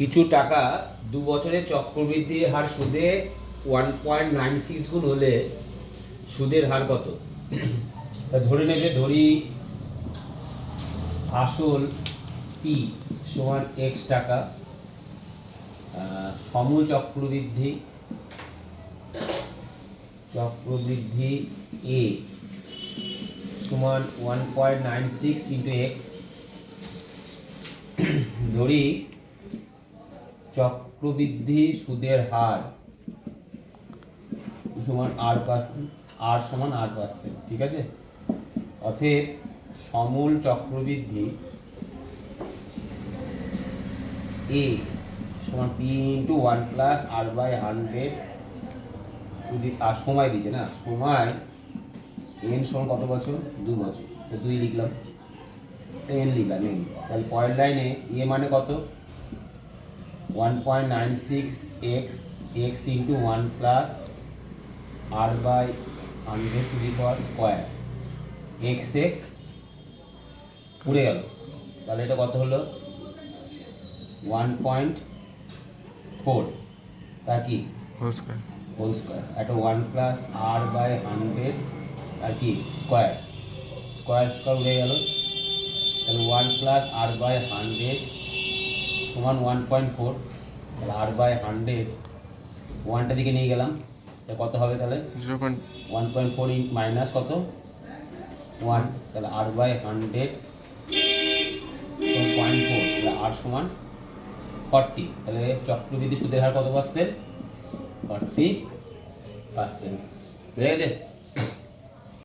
কিছু টাকা দু বছরের চক্রবৃদ্ধির হার সুদে ওয়ান পয়েন্ট নাইন সিক্স গুণ হলে সুদের হার কত? তা ধরে নেবে, ধরি আসল পি সমান এক্স টাকা সমূল চক্রবৃদ্ধি চক্রবৃদ্ধি এ সমান one point nine six into X ধরি চক্রবৃদ্ধি সুদের হার। সমান আর পার্সেন্ট আর সমান আর পার্সেন্ট ঠিক আছে? অতএব সমূল চক্রবৃদ্ধি এ সমান P into one plus R by hundred আর সময় দিচ্ছে না, সময় এন সমান কত বছর? দু বছর। তো দুই লিখলাম। এন লিখলাম এন তাহলে পরের লাইনে এ মানে কত? One point nine six X X into one plus R by hundred to the power square X X পুড়ে গেল। তাহলে এটা কত হলো? ওয়ান পয়েন্ট ফোর তা কি? হোল স্কোয়ার হোল স্কোয়ার একটা one plus R by hundred R কি? স্কোয়ার স্কোয়ার স্কোয়ার উঠে গেল। তাহলে one plus R by hundred সমান ওয়ান পয়েন্ট ফোর তাহলে আর বাই হান্ড্রেড ওয়ানটা দিকে নিয়ে গেলাম। তা কত হবে তাহলে? Zero point one point four in minus কত? ওয়ান তাহলে R by hundred point four তাহলে আর সমান ফর্টি তাহলে চক্রবৃদ্ধি সুদের হার কত পার্সেন্ট ফর্টি পার্সেন্ট ঠিক আছে?